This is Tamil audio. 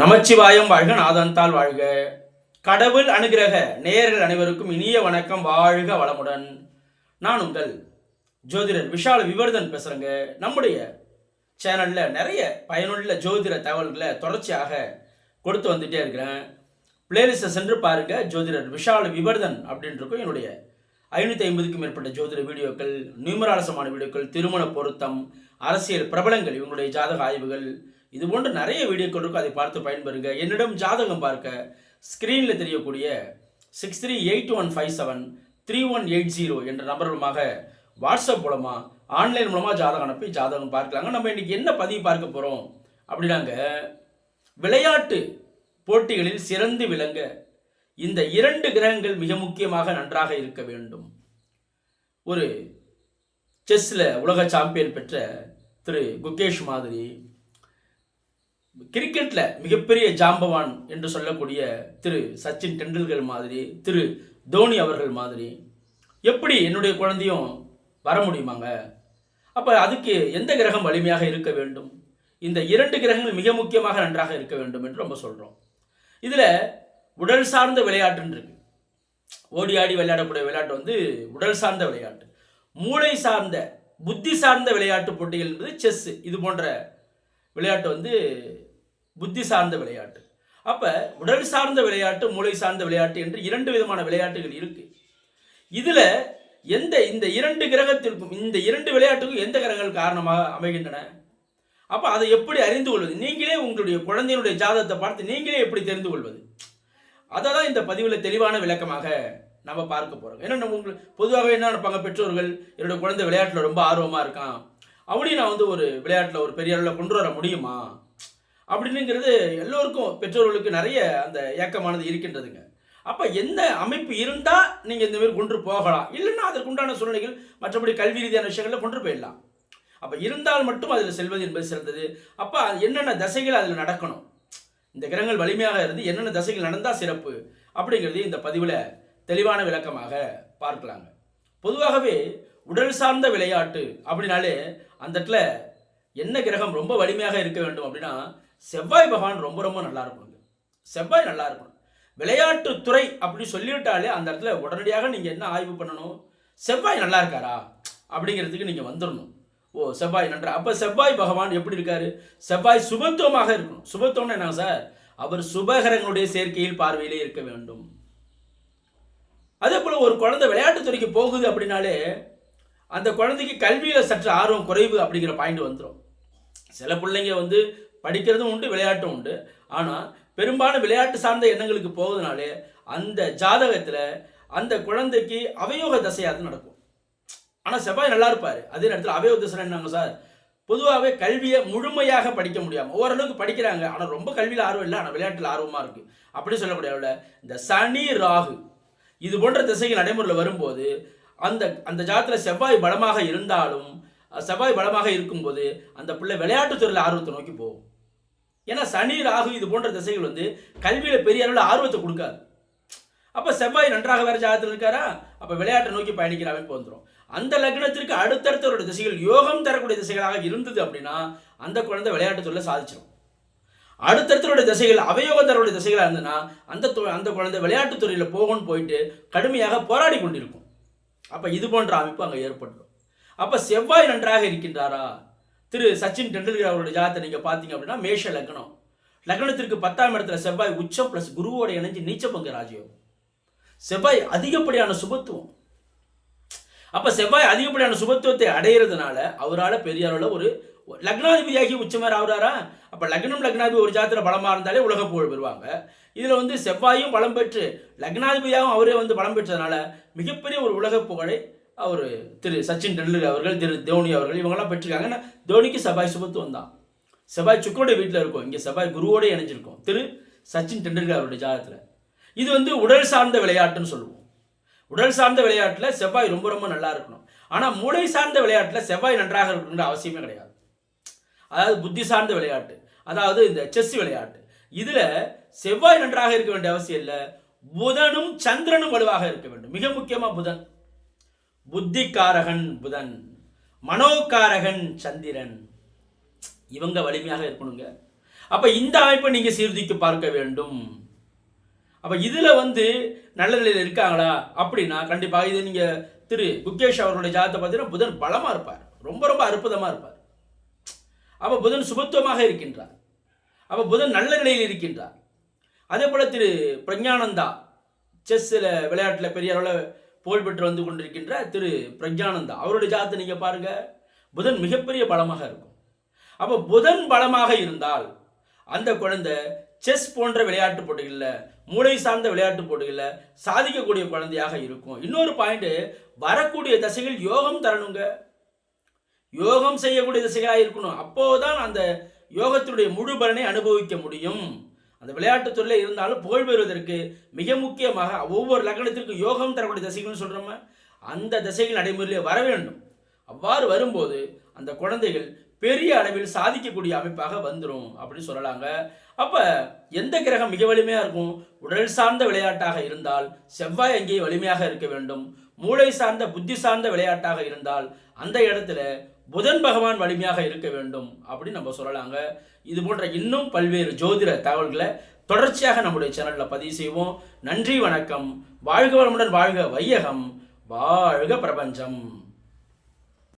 நமச்சிவாயம் வாழ்க நாதந்தால் வாழ்க. கடவுள் அனுகிரக நேயர்கள் அனைவருக்கும் இனிய வணக்கம் வாழ்க வளமுடன். நான் உங்கள் ஜோதிடர் விஷால் விவர்தன் பேசுகிறேங்க நம்முடைய சேனலில் நிறைய பயனுள்ள ஜோதிட தகவல்களை தொடர்ச்சியாக கொடுத்து வந்துட்டே இருக்கிறேன். பிளேலிஸ்ட்டை சென்று பாருங்க ஜோதிடர் விஷால் விவர்தன் அப்படின்னு இருக்கும் என்னுடைய ஐநூற்றி ஐம்பதுக்கும் மேற்பட்ட ஜோதிட வீடியோக்கள் நியூமராலசமான வீடியோக்கள் திருமண பொருத்தம் அரசியல் பிரபலங்கள் இவங்களுடைய ஜாதக ஆய்வுகள் இது போன்ற நிறைய வீடியோக்கள் இருக்கும் அதை பார்த்து பயன்பெறுங்க. என்னிடம் ஜாதகம் பார்க்க ஸ்க்ரீனில் தெரியக்கூடிய six three eight one five seven three one eight zero என்ற நம்பர் மூலமாக வாட்ஸ்அப் மூலமாக ஆன்லைன் மூலமாக ஜாதகம் அனுப்பி ஜாதகம் பார்க்கலாங்க. நம்ம இன்றைக்கி என்ன பதிவு பார்க்க போகிறோம் அப்படின்னாங்க விளையாட்டு போட்டிகளில் சிறந்து விளங்க இந்த இரண்டு கிரகங்கள் மிக முக்கியமாக நன்றாக இருக்க வேண்டும். ஒரு செஸ்ஸில் உலக சாம்பியன் பெற்ற திரு குகேஷ் மாதிரி கிரிக்கெட்டில் மிகப்பெரிய ஜாம்பவான் என்று சொல்லக்கூடிய திரு சச்சின் டெண்டுல்கர் மாதிரி திரு தோனி அவர்கள் மாதிரி எப்படி என்னுடைய குழந்தையும் வர முடியுமாங்க? அப்போ அதுக்கு எந்த கிரகம் வலிமையாக இருக்க வேண்டும்? இந்த இரண்டு கிரகங்கள் மிக முக்கியமாக நன்றாக இருக்க வேண்டும் என்று நம்ம சொல்கிறோம் இதில் உடல் சார்ந்த விளையாட்டுன்னு இருக்கு. ஓடி ஆடி விளையாடக்கூடிய விளையாட்டு வந்து உடல் சார்ந்த விளையாட்டு. மூளை சார்ந்த புத்தி சார்ந்த விளையாட்டு போட்டிகள் என்பது செஸ் இது போன்ற விளையாட்டு வந்து புத்தி சார்ந்த விளையாட்டு. அப்போ உடல் சார்ந்த விளையாட்டு மூளை சார்ந்த விளையாட்டு என்று இரண்டு விதமான விளையாட்டுகள் இருக்குது இதில் எந்த இந்த இரண்டு கிரகத்திற்கும் இந்த இரண்டு விளையாட்டுக்கும் எந்த கிரகங்கள் காரணமாக அமைகின்றன? அப்போ அதை எப்படி அறிந்து கொள்வது? நீங்களே உங்களுடைய குழந்தையினுடைய ஜாதகத்தை பார்த்து நீங்களே எப்படி தெரிந்து கொள்வது? அதை தான் இந்த பதிவில் தெளிவான விளக்கமாக நம்ம பார்க்க போகிறோம் ஏன்னா நம்ம உங்களுக்கு பொதுவாகவே என்ன நினைப்பாங்க? பெற்றோர்கள் என்னோட குழந்தை விளையாட்டில் ரொம்ப ஆர்வமாக இருக்கான். அவனையும் நான் வந்து ஒரு விளையாட்டில் ஒரு பெரிய அளவில் கொண்டு வர முடியுமா? அப்படின்னுங்கிறது எல்லோருக்கும் பெற்றோர்களுக்கு நிறைய அந்த ஏக்கமானது இருக்கின்றதுங்க. அப்போ எந்த அமைப்பு இருந்தால் நீங்கள் இந்த மாதிரி கொண்டு போகலாம்? இல்லைன்னா அதற்குண்டான சூழ்நிலைகள் மற்றபடி கல்வி ரீதியான விஷயங்களில் கொண்டு போயிடலாம். அப்போ இருந்தால் மட்டும் அதில் செல்வது என்பது சிறந்தது. அப்போ என்னென்ன தசைகள் அதில் நடக்கணும்? இந்த கிரகங்கள் வலிமையாக இருந்து என்னென்ன தசைகள் நடந்தால் சிறப்பு? அப்படிங்கிறதையும் இந்த பதிவில் தெளிவான விளக்கமாக பார்க்கலாங்க. பொதுவாகவே உடல் சார்ந்த விளையாட்டு அப்படின்னாலே அந்த இடத்துல என்ன கிரகம் ரொம்ப வலிமையாக இருக்க வேண்டும் அப்படின்னா செவ்வாய் பகவான் ரொம்ப ரொம்ப நல்லா இருக்கணுங்க. செவ்வாய் நல்லா இருக்கணும். விளையாட்டு துறை சொல்லிவிட்டாலே அந்த இடத்துல உடனடியாக நீங்கள் என்ன ஆய்வு பண்ணணும்? செவ்வாய் நல்லா இருக்காரா? அப்படிங்கிறதுக்கு நீங்கள் வந்துடணும் ஓ செவ்வாய் நன்றா. அப்போ செவ்வாய் பகவான் எப்படி இருக்காரு? செவ்வாய் சுபத்துவமாக இருக்கணும். சுபத்துவம்னு என்ன சார்? அவர் சுபகரங்களுடைய சேர்க்கையில் பார்வையிலே இருக்க வேண்டும். அதே போல் ஒரு குழந்தை விளையாட்டுத்துறைக்கு போகுது அப்படின்னாலே அந்த குழந்தைக்கு கல்வியில் சற்று ஆர்வம் குறைவு அப்படிங்கிற பாயிண்ட் வந்துடும் சில பிள்ளைங்க வந்து படிக்கிறதும் உண்டு விளையாட்டும் உண்டு. ஆனால் பெரும்பாலும் விளையாட்டு சார்ந்த எண்ணங்களுக்கு போகுதுனாலே அந்த ஜாதகத்தில் அந்த குழந்தைக்கு அவயோக தசையாது நடக்கும். ஆனால் செவ்வாய் நல்லா இருப்பார். அதே நேரத்தில் அவயோக தசை என்னங்க சார்? பொதுவாகவே கல்வியை முழுமையாக படிக்க முடியாமல் ஓரளவுக்கு படிக்கிறாங்க. ஆனால் ரொம்ப கல்வியில் ஆர்வம் இல்லை ஆனால் விளையாட்டில் ஆர்வமாக இருக்குது அப்படின்னு சொல்லக்கூடிய இந்த சனி ராகு இது போன்ற திசைகள் நடைமுறையில் வரும்போது அந்த அந்த ஜாதத்தில் செவ்வாய் பலமாக இருந்தாலும் செவ்வாய் பலமாக இருக்கும்போது அந்த பிள்ளை விளையாட்டுத் துறையில் ஆர்வத்தை நோக்கி போகும். ஏன்னா சனி ராகு இது போன்ற திசைகள் வந்து கல்வியில் பெரிய அளவில் ஆர்வத்தை கொடுக்காது. அப்போ செவ்வாய் நன்றாக வேறு ஜாதத்தில் இருக்காரா? அப்போ விளையாட்டை நோக்கி பயணிக்கிறாமே அமைப்பு வந்துடும் அந்த லக்னத்திற்கு அடுத்தடுத்தவருடைய திசைகள் யோகம் தரக்கூடிய திசைகளாக இருந்தது அப்படின்னா அந்த குழந்தை விளையாட்டுத்துறையில் சாதிச்சிடும் அடுத்தடுத்தருடைய திசைகள் அவயோக தரவுடைய திசைகளாக இருந்ததுன்னா அந்த து- அந்த குழந்தை விளையாட்டுத் துறையில் போகணும்னு போயிட்டு கடுமையாக போராடி கொண்டிருக்கும். அப்போ இது போன்ற அமைப்பு அங்கே ஏற்பட்டுரும். அப்போ செவ்வாய் நன்றாக இருக்கின்றாரா? திரு சச்சின் டெண்டுல்கர் அவருடைய ஜாதத்தை நீங்கள் பார்த்தீங்க அப்படின்னா மேஷ லக்னம். லக்னத்திற்கு பத்தாம் இடத்துல செவ்வாய் உச்சம் ப்ளஸ் குருவோட இணைஞ்சு நீச்ச பங்கு ராஜயோகம். செவ்வாய் அதிகப்படியான சுபத்துவம். அப்போ செவ்வாய் அதிகப்படியான சுபத்துவத்தை அடையிறதுனால அவரால் பெரிய அளவில் ஒரு லக்னாதிபதியாகி உச்சமர் ஆகுறாரா? அப்போ லக்னம் லக்னாதிபதி ஒரு ஜாத்திர பலமாக இருந்தாலே உலக புகழ் பெறுவாங்க. இதில் வந்து செவ்வாயும் பலம் பெற்று லக்னாதிபதியாகவும் அவரே வந்து பலம் பெற்றதுனால மிகப்பெரிய ஒரு உலக புகழை அவர் திரு சச்சின் டெண்டுல்கர் அவர்கள் திரு தோனி அவர்கள் இவங்கெல்லாம் பெற்றிருக்காங்க. ஏன்னா தோனிக்கு செவ்வாய் சுபத்துவம் தான். செவ்வாய் சுக்கரோட வீட்டில் இருக்கும். இங்கே செவ்வாய் குருவோட இணைஞ்சிருக்கும். திரு சச்சின் டெண்டுல்கர் அவருடைய ஜாதகத்தில். இது வந்து உடல் சார்ந்த விளையாட்டுன்னு சொல்லுவோம். உடல் சார்ந்த விளையாட்டில் செவ்வாய் ரொம்ப ரொம்ப நல்லா இருக்கணும். ஆனால் மூளை சார்ந்த விளையாட்டில் செவ்வாய் நன்றாக இருக்கணுன்ற அவசியமே கிடையாது. அதாவது புத்தி சார்ந்த விளையாட்டு. அதாவது இந்த செஸ் விளையாட்டு. இதில் செவ்வாய் நன்றாக இருக்க வேண்டிய அவசியம் இல்லை. புதனும் சந்திரனும் வலுவாக இருக்க வேண்டும். மிக முக்கியமாக புதன். புத்திக்காரகன் புதன். மனோகாரகன் சந்திரன். இவங்க வலிமையாக இருக்கணுங்க. அப்போ இந்த அமைப்பை நீங்கள் சீர்திக்கு பார்க்க வேண்டும். அப்போ இதில் வந்து நல்ல நிலையில் இருக்காங்களா? அப்படின்னா கண்டிப்பாக இது நீங்கள் திரு குகேஷ் அவர்களுடைய ஜாதத்தை பார்த்தீங்கன்னா புதன் பலமாக இருப்பார். ரொம்ப ரொம்ப அற்புதமாக இருப்பார். அப்போ புதன் சுபத்துவமாக இருக்கின்றார். அப்போ புதன் நல்ல நிலையில் இருக்கின்றார். அதே போல் திரு பிரஜானந்தா செஸ்ஸில் விளையாட்டில் பெரிய அளவில் புகழ் பெற்று வந்து கொண்டிருக்கின்ற திரு பிரஜானந்தா அவருடைய ஜாதத்தை நீங்கள் பாருங்க. புதன் மிகப்பெரிய பலமாக இருக்கும். அப்போ புதன் பலமாக இருந்தால் அந்த குழந்தை செஸ் போன்ற விளையாட்டு போட்டிகளில் மூளை சார்ந்த விளையாட்டு போட்டிகளில் சாதிக்கக்கூடிய குழந்தையாக இருக்கும். இன்னொரு பாயிண்ட்டு வரக்கூடிய தசைகள் யோகம் தரணுங்க. யோகம் செய்யக்கூடிய திசைகளாக இருக்கணும். அப்போதான் அந்த யோகத்தினுடைய முழு பலனை அனுபவிக்க முடியும். அந்த விளையாட்டுத் துறையில் இருந்தாலும் புகழ் பெறுவதற்கு மிக முக்கியமாக ஒவ்வொரு லக்னத்திற்கும் யோகம் தரக்கூடிய தசைகள்னு சொல்கிறோம அந்த திசைகள் நடைமுறையிலே வர வேண்டும். அவ்வாறு வரும்போது அந்த குழந்தைகள் பெரிய அளவில் சாதிக்கக்கூடிய அமைப்பாக வந்துடும் அப்படின்னு சொல்லலாங்க. அப்போ எந்த கிரகம் மிக வலிமையாக இருக்கும்? உடல் சார்ந்த விளையாட்டாக இருந்தால் செவ்வாய் அங்கே வலிமையாக இருக்க வேண்டும். மூளை சார்ந்த புத்தி சார்ந்த விளையாட்டாக இருந்தால் அந்த இடத்துல புதன் பகவான் வலிமையாக இருக்க வேண்டும் அப்படின்னு நம்ம சொல்லலாங்க. இது போன்ற இன்னும் பல்வேறு ஜோதிட தகவல்களை தொடர்ச்சியாக நம்முடைய சேனலில் பதிவு செய்வோம். நன்றி வணக்கம். வாழ்க வளமுடன் வாழ்க வையகம். வாழ்க பிரபஞ்சம்.